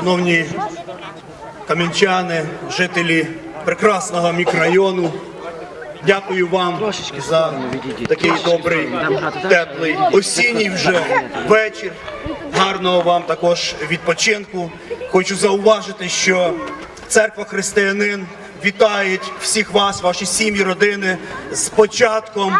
шановні кам'янчани, жителі прекрасного мікрорайону. Дякую вам за такий добрий, теплий осінній вже вечір. Гарного вам також відпочинку. Хочу зауважити, що церква християнин вітає всіх вас, ваші сім'ї, родини з початком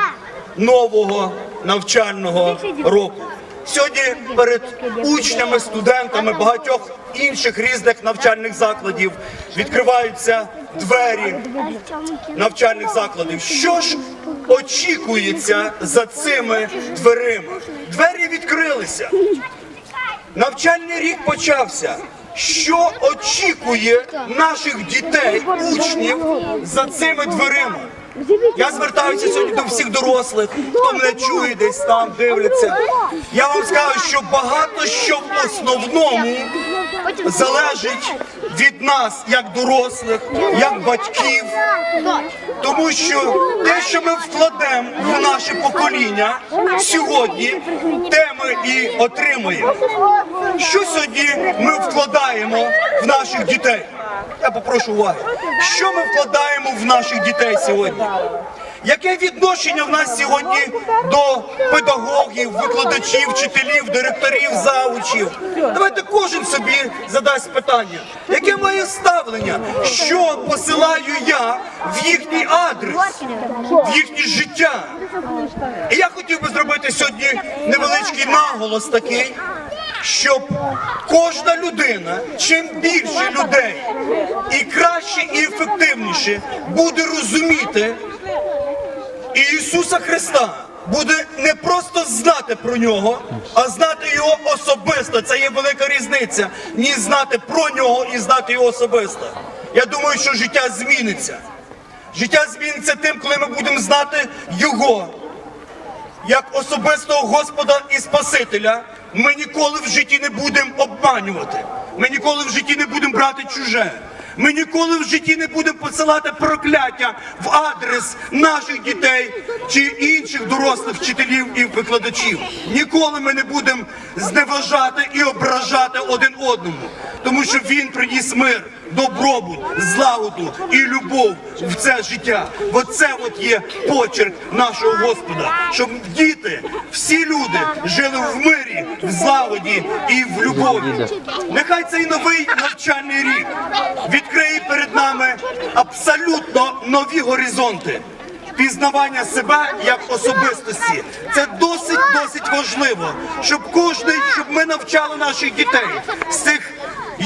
нового навчального року. Сьогодні перед учнями, студентами багатьох інших різних навчальних закладів відкриваються двері навчальних закладів. Що ж очікується за цими дверима? Двері відкрилися. Навчальний рік почався. Що очікує наших дітей, учнів за цими дверима? Я звертаюся сьогодні до всіх дорослих, хто мене чує, десь там дивляться. Я вам скажу, що багато що в основному залежить від нас, як дорослих, як батьків. Тому що те, що ми вкладемо в наше покоління сьогодні, те ми і отримаємо. Що сьогодні ми вкладаємо в наших дітей? Я попрошу уваги. Що ми вкладаємо в наших дітей сьогодні? Яке відношення в нас сьогодні до педагогів, викладачів, вчителів, директорів, завучів? Давайте кожен собі задасть питання, яке моє ставлення, що посилаю я в їхній адрес, в їхнє життя. І я хотів би зробити сьогодні невеличкий наголос такий, щоб кожна людина, чим більше людей і краще, і ефективніше буде розуміти Ісуса Христа. Буде не просто знати про нього, а знати його особисто. Це є велика різниця. Ні знати про нього і знати його особисто. Я думаю, що життя зміниться. Життя зміниться тим, коли ми будемо знати його як особистого Господа і Спасителя, ми ніколи в житті не будемо обманювати. Ми ніколи в житті не будемо брати чуже. Ми ніколи в житті не будемо посилати прокляття в адрес наших дітей чи інших дорослих вчителів і викладачів. Ніколи ми не будемо зневажати і ображати один одному, тому що він приніс мир, добробут, злагоду і любов в це життя. Оце от є почерк нашого Господа, щоб діти, всі люди жили в мирі, в злагоді і в любові. Нехай цей новий навчальний рік відкриє перед нами абсолютно нові горизонти. Пізнавання себе як особистості це досить досить важливо, щоб кожний, щоб ми навчали наших дітей з цих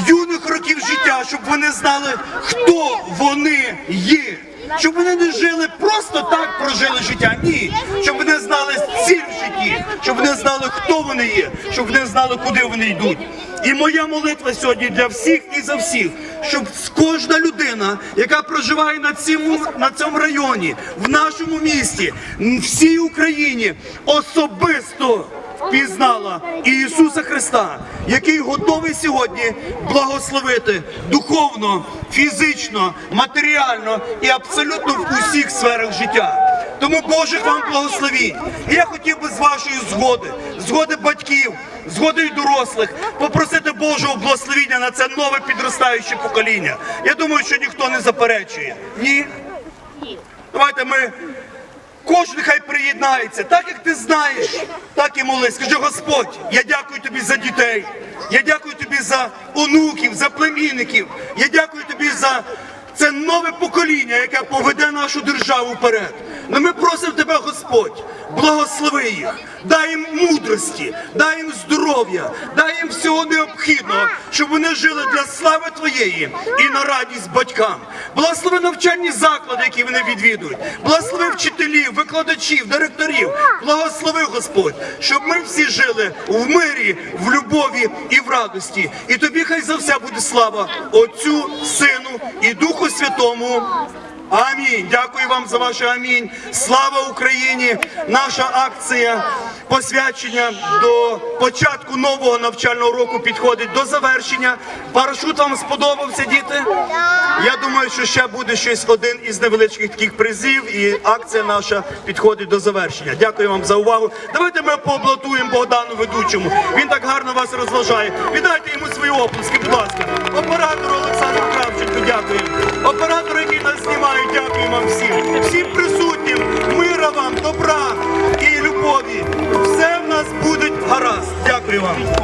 юних років життя, щоб вони знали, хто вони є. Щоб вони не жили просто так, прожили життя. Ні, щоб вони знали ціль в житті, щоб вони знали, хто вони є, щоб вони знали, куди вони йдуть. І моя молитва сьогодні для всіх і за всіх, щоб кожна людина, яка проживає на цьому, на цьому районі, в нашому місті, всій Україні, особисто пізнала Ісуса Христа, який готовий сьогодні благословити духовно, фізично, матеріально і абсолютно в усіх сферах життя. Тому Божих вам благословінь. І я хотів би з вашої згоди, згоди батьків, згоди дорослих, попросити Божого благословіння на це нове підростаюче покоління. Я думаю, що ніхто не заперечує. Ні? Давайте ми Кожен хай приєднається, так як ти знаєш, так і молись. Скажи, Господь, я дякую тобі за дітей. Я дякую тобі за онуків, за племінників. Я дякую тобі за це нове покоління, яке поведе нашу державу вперед. Но ми просимо тебе, Господь, благослови їх, дай їм мудрості, дай їм здоров'я, дай їм всього необхідного, щоб вони жили для слави Твоєї і на радість батькам. Благослови навчальні заклади, які вони відвідують. Благослови вчителів, викладачів, директорів. Благослови, Господь, щоб ми всі жили в мирі, в любові і в радості. І тобі хай за все буде слава Отцю, Сину і Духу Святому. Амінь. Дякую вам за ваше амінь. Слава Україні! Наша акція посвячення до початку нового навчального року підходить до завершення. Парашут вам сподобався, діти? Я думаю, що ще буде щось один із невеличких таких призів, і акція наша підходить до завершення. Дякую вам за увагу. Давайте ми поаплодуємо Богдану ведучому. Він так гарно вас розважає. Віддайте йому свої оплески, будь ласка. Оператору Олександру дякуємо. Оператору, який нас знімають, дякуємо вам всім. Всім присутнім, мира вам, добра і любові. Все в нас буде гаразд. Дякую вам.